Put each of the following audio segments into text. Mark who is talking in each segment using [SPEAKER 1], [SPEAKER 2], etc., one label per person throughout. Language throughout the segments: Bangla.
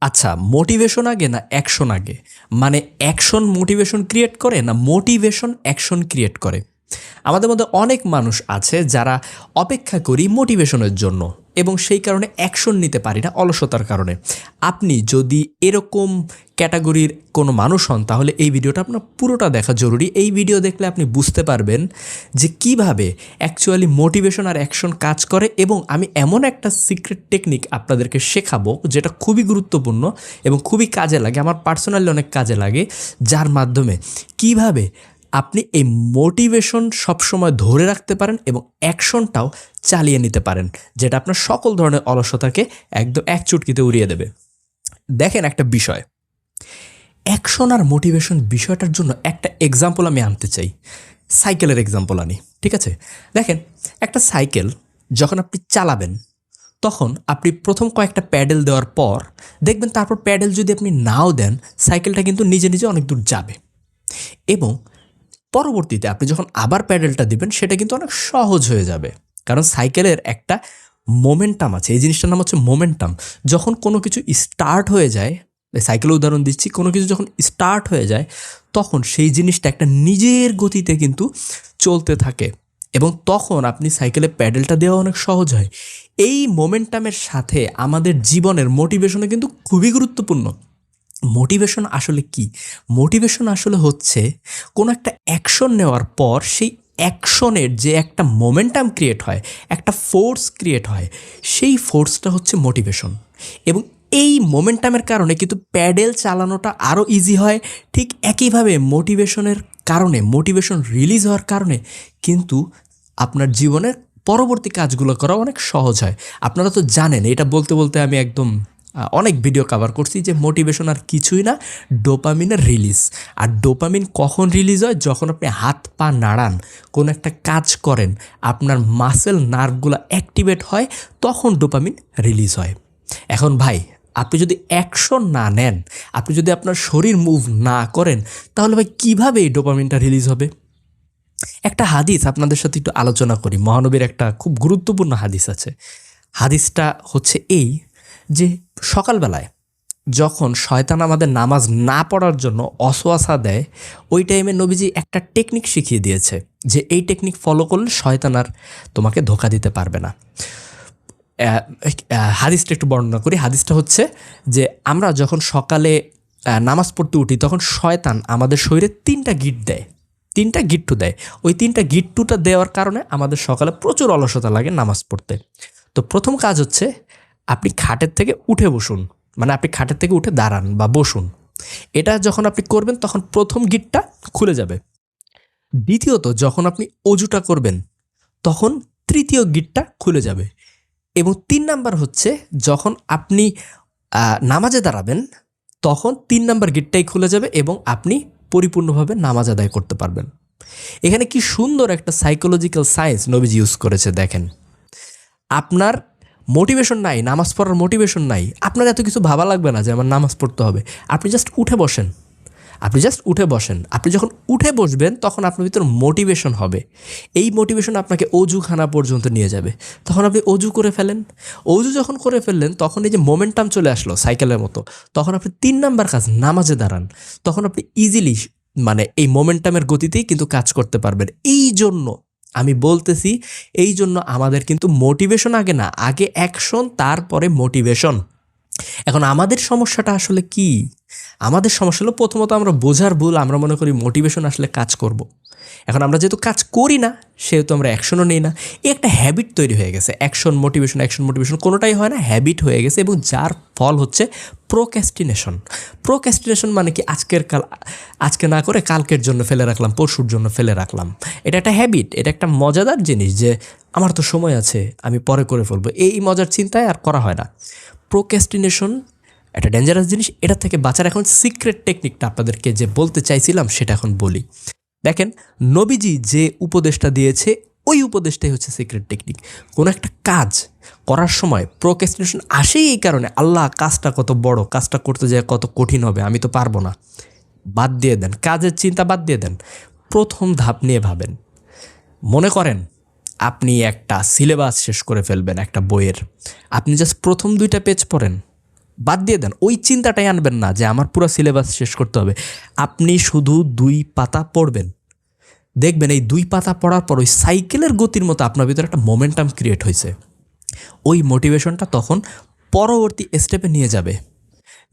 [SPEAKER 1] আচ্ছা মোটিভেশন আগে না অ্যাকশন আগে? মানে অ্যাকশন মোটিভেশন ক্রিয়েট করে না মোটিভেশন অ্যাকশন ক্রিয়েট করে? আমাদের মধ্যে অনেক মানুষ আছে যারা অপেক্ষা করি মোটিভেশনের জন্য। এবং সেই কারণে অ্যাকশন নিতে পারি না অলসতার কারণে। আপনি যদি এরকম ক্যাটাগরির কোনো মানুষ হন, তাহলে এই ভিডিওটা আপনার পুরোটা দেখা জরুরি। এই ভিডিও দেখলে আপনি বুঝতে পারবেন যে কীভাবে অ্যাকচুয়ালি মোটিভেশন আর অ্যাকশন কাজ করে এবং আমি এমন একটা সিক্রেট টেকনিক আপনাদেরকে শেখাবো যেটা খুবই গুরুত্বপূর্ণ এবং খুবই কাজে লাগে, আমার পার্সোনালি অনেক কাজে লাগে, যার মাধ্যমে কীভাবে আপনি এই মোটিভেশন সবসময় ধরে রাখতে পারেন এবং অ্যাকশনটাও চালিয়ে নিতে পারেন, যেটা আপনার সকল ধরনের অলসতাকে একদম এক চুটকিতে উড়িয়ে দেবে। দেখেন একটা বিষয়। অ্যাকশন আর মোটিভেশন বিষয়টার জন্য একটা এক্সাম্পল আমি আনতে চাই। সাইকেলের এক্সাম্পল আনি, ঠিক আছে? দেখেন, একটা সাইকেল যখন আপনি চালাবেন, তখন আপনি প্রথম কয়েকটা প্যাডেল দেওয়ার পর দেখবেন তারপর প্যাডেল যদি আপনি নাও দেন সাইকেলটা কিন্তু নিজে নিজে অনেক দূর যাবে। এবং পরবর্তীতে আপনি যখন আবার প্যাডেলটা দিবেন, সেটা কিন্তু অনেক সহজ হয়ে যাবে। কারণ সাইকেলের একটা মোমেন্টাম আছে। এই জিনিসটার নাম হচ্ছে মোমেন্টাম যখন কোনো কিছু স্টার্ট হয়ে যায় সাইকেলের উদাহরণ দিচ্ছি, কোনো কিছু যখন স্টার্ট হয়ে যায়, তখন সেই জিনিসটা একটা নিজের গতিতে কিন্তু চলতে থাকে। এবং তখন আপনি সাইকেলে প্যাডেলটা দেওয়া অনেক সহজ হয়। এই মোমেন্টামের সাথে আমাদের জীবনের মোটিভেশনে কিন্তু খুবই গুরুত্বপূর্ণ। মোটিভেশন আসলে কি? মোটিভেশন আসলে হচ্ছে কোনো একটা অ্যাকশন নেওয়ার পর সেই অ্যাকশনের যে একটা মোমেন্টাম ক্রিয়েট হয়, একটা ফোর্স ক্রিয়েট হয়, সেই ফোর্সটা হচ্ছে মোটিভেশন। এবং এই মোমেন্টামের কারণে কিন্তু প্যাডেল চালানোটা আরও ইজি হয়। ঠিক একইভাবে মোটিভেশনের কারণে, মোটিভেশন রিলিজ হওয়ার কারণে কিন্তু আপনার জীবনের পরবর্তী কাজগুলো করা অনেক সহজ হয়। আপনারা তো জানেন, এটা বলতে বলতে আমি একদম অনেক ভিডিও কভার করছি যে মোটিভেশন আর কিছুই না ডোপামিনের রিলিজ আর ডোপামিন কখন রিলিজ হয়? যখন আপনি হাত পা নাড়ান, কোনো একটা কাজ করেন, আপনার মাসেল নার্ভগুলো অ্যাক্টিভেট হয়, তখন ডোপামিন রিলিজ হয়। এখন ভাই, আপনি যদি অ্যাকশন না নেন, আপনি যদি আপনার শরীর মুভ না করেন, তাহলে ভাই কীভাবে এই ডোপামিনটা রিলিজ হবে? একটা হাদিস আপনাদের সাথে একটু আলোচনা করি। মহানবীর একটা খুব গুরুত্বপূর্ণ হাদিস আছে। হাদিসটা হচ্ছে এই যে সকালবেলায় যখন শয়তান আমাদের নামাজ না পড়ার জন্য অসোয়াশা দেয়, ওই টাইমে নবীজি একটা টেকনিক শিখিয়ে দিয়েছে যে এই টেকনিক ফলো করলে শয়তান আর তোমাকে ধোকা দিতে পারবে না। হাদিসটা একটু বর্ণনা করি। হাদিসটা হচ্ছে যে আমরা যখন সকালে নামাজ পড়তে উঠি, তখন শয়তান আমাদের শরীরে তিনটা গিট দেয়। তিনটা গিট্টু দেয়। ওই তিনটা গিট্টুটা দেওয়ার কারণে আমাদের সকালে প্রচুর অলসতা লাগে নামাজ পড়তে। তো প্রথম কাজ হচ্ছে আপনি খাটের থেকে উঠে বসুন মানে আপনি খাটের থেকে উঠে দাঁড়ান বা বসুন। এটা যখন আপনি করবেন, তখন প্রথম গিটটা খুলে যাবে। দ্বিতীয়ত, যখন আপনি অজুটা করবেন, তখন তৃতীয় গিটটা খুলে যাবে। এবং তিন নাম্বার হচ্ছে, যখন আপনি নামাজে দাঁড়াবেন, তখন তিন নাম্বার গিটটাই খুলে যাবে এবং আপনি পরিপূর্ণভাবে নামাজ আদায় করতে পারবেন। এখানে কি সুন্দর একটা সাইকোলজিক্যাল সায়েন্স নবীজি ইউজ করেছে, দেখেন। আপনার মোটিভেশন নাই, নামাজ পড়ার মোটিভেশন নাই। আপনার এত কিছু ভাবা লাগবে না যে আমার নামাজ পড়তে হবে। আপনি জাস্ট উঠে বসেন। আপনি জাস্ট উঠে বসেন। আপনি যখন উঠে বসবেন, তখন আপনার ভিতর মোটিভেশন হবে। এই মোটিভেশন আপনাকে অজুখানা পর্যন্ত নিয়ে যাবে। তখন আপনি অজু করে ফেলেন। অজু যখন করে ফেললেন, তখন এই যে মোমেন্টাম চলে আসলো সাইকেলের মতো। তখন আপনি তিন নাম্বার কাজ, নামাজে দাঁড়ান। তখন আপনি ইজিলি মানে এই মোমেন্টামের গতিতেই কিন্তু কাজ করতে পারবেন। এই জন্য আমি বলতেছি এই জন্য আমাদের কিন্তু মোটিভেশন আগে না আগে অ্যাকশন তারপরে মোটিভেশন এখন আমাদের সমস্যাটা আসলে কি? আমাদের সমস্যা হলো প্রথমত আমরা বোঝার ভুল, আমরা মনে করি মোটিভেশন আসলে কাজ করব। এখন আমরা যেহেতু কাজ করি না, সেহেতু আমরা অ্যাকশনও নিই না। এই একটা হ্যাবিট তৈরি হয়ে গেছে। অ্যাকশন মোটিভেশন অ্যাকশন মোটিভেশন কোনোটাই হয় না হ্যাবিট হয়ে গেছে এবং যার ফল হচ্ছে প্রোক্যাস্টিনেশন প্রোক্যাস্টিনেশন মানে কি? আজকের কাল, আজকে না করে কালকের জন্য ফেলে রাখলাম, পরশুর জন্য ফেলে রাখলাম। এটা একটা হ্যাবিট এটা একটা মজাদার জিনিস যে, আমার তো সময় আছে, আমি পরে করে ফেলব। এই মজার চিন্তায় আর করা হয় না। প্রোক্যাস্টিনেশন একটা ডেঞ্জারাস জিনিস, এটা থেকে বাঁচার এখন সিক্রেট টেকনিকটা আপনাদেরকে যে বলতে চাইছিলাম, সেটা এখন বলি। দেখেন, নবীজি যে উপদেশটা দিয়েছে, ওই উপদেশটাই হচ্ছে সিক্রেট টেকনিক কোনো একটা কাজ করার সময় প্রোক্যাস্টিনেশন আসেই এই কারণে, আল্লাহ কাজটা কত বড়, কাজটা করতে যায় কত কঠিন হবে, আমি তো পারব না। বাদ দিয়ে দেন, কাজের চিন্তা বাদ দিয়ে দেন। প্রথম ধাপ নিয়ে ভাবেন। মনে করেন আপনি একটা সিলেবাস শেষ করে ফেলবেন একটা বইয়ের। আপনি জাস্ট প্রথম দুইটা পেজ পড়েন, বাদ দিয়ে দেন, ওই চিন্তাটাই আনবেন না যে আমার পুরো সিলেবাস শেষ করতে হবে। আপনি শুধু দুই পাতা পড়বেন। দেখবেন এই দুই পাতা পড়ার পর ওই সাইকেলের গতির মতো আপনার ভিতরে একটা মোমেন্টাম ক্রিয়েট হয়েছে। ওই মোটিভেশনটা তখন পরবর্তী স্টেপে নিয়ে যাবে।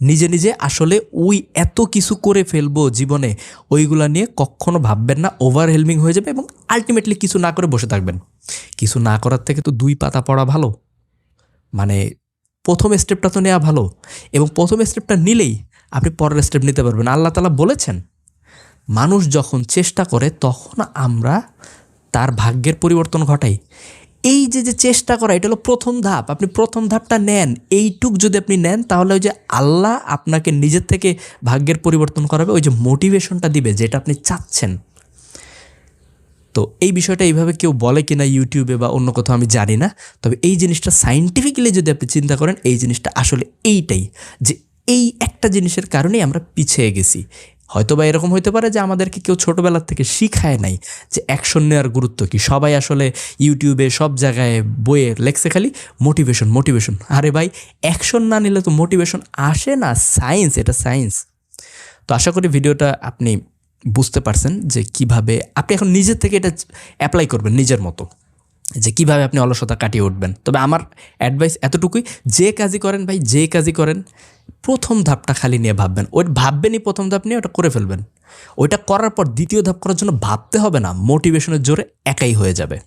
[SPEAKER 1] নিজে নিজে আসলে ওই এত কিছু করে ফেলব জীবনে, ওইগুলা নিয়ে কখনো ভাববেন না ওভারহেলমিং হয়ে যাবে এবং আলটিমেটলি কিছু না করে বসে থাকবেন। কিছু না করার থেকে তো দুই পাতা পড়া ভালো। মানে প্রথম স্টেপটা তো নেওয়া ভালো এবং প্রথম স্টেপটা নিলেই আপনি পরের স্টেপ নিতে পারবেন। আল্লাহ তালা বলেছেন, মানুষ যখন চেষ্টা করে তখন আমরা তার ভাগ্যের পরিবর্তন ঘটাই। এই যে যে চেষ্টা করা, এটা হলো প্রথম ধাপ। আপনি প্রথম ধাপটা নেন। এইটুক যদি আপনি নেন, তাহলে ওই যে আল্লাহ আপনাকে নিজের থেকে ভাগ্যের পরিবর্তন করাবে, ওই যে মোটিভেশনটা দিবে, যেটা আপনি চাচ্ছেন। তো এই বিষয়টা এইভাবে কেউ বলে কিনা ইউটিউবে বা অন্য কোথাও আমি জানি না। তবে এই জিনিসটা সাইন্টিফিক্যালি যদি আপনি চিন্তা করেন, এই জিনিসটা আসলে এইটাই যে, এই একটা জিনিসের কারণেই আমরা পিছিয়ে গেছি। হয়তো বা এরকম হতে পারে যে আমাদেরকে কেউ ছোটোবেলার থেকে শিখায় নাই যে অ্যাকশন নেওয়ার গুরুত্ব কি। সবাই আসলে ইউটিউবে সব জায়গায় বইয়ে লেখছে খালি মোটিভেশন মোটিভেশন আরে ভাই অ্যাকশন না নিলে তো মোটিভেশন আসে না। সায়েন্স এটা সায়েন্স তো আশা করি ভিডিওটা আপনি বুঝতে পারছেন যে কীভাবে আপনি এখন নিজের থেকে এটা অ্যাপ্লাই করবেন, নিজের মতো। যে কীভাবে আপনি অলসতা কাটিয়ে উঠবেন। তবে আমার অ্যাডভাইস এতটুকুই, যে কাজই করেন ভাই, যে কাজই করেন, প্রথম ধাপটা খালি নিয়ে ভাববেন। ওই ভাববেনই প্রথম ধাপ নিয়ে ওটা করে ফেলবেন। ওইটা করার পর দ্বিতীয় ধাপ করার জন্য ভাবতে হবে না মোটিভেশনের জোরে একাই হয়ে যাবে।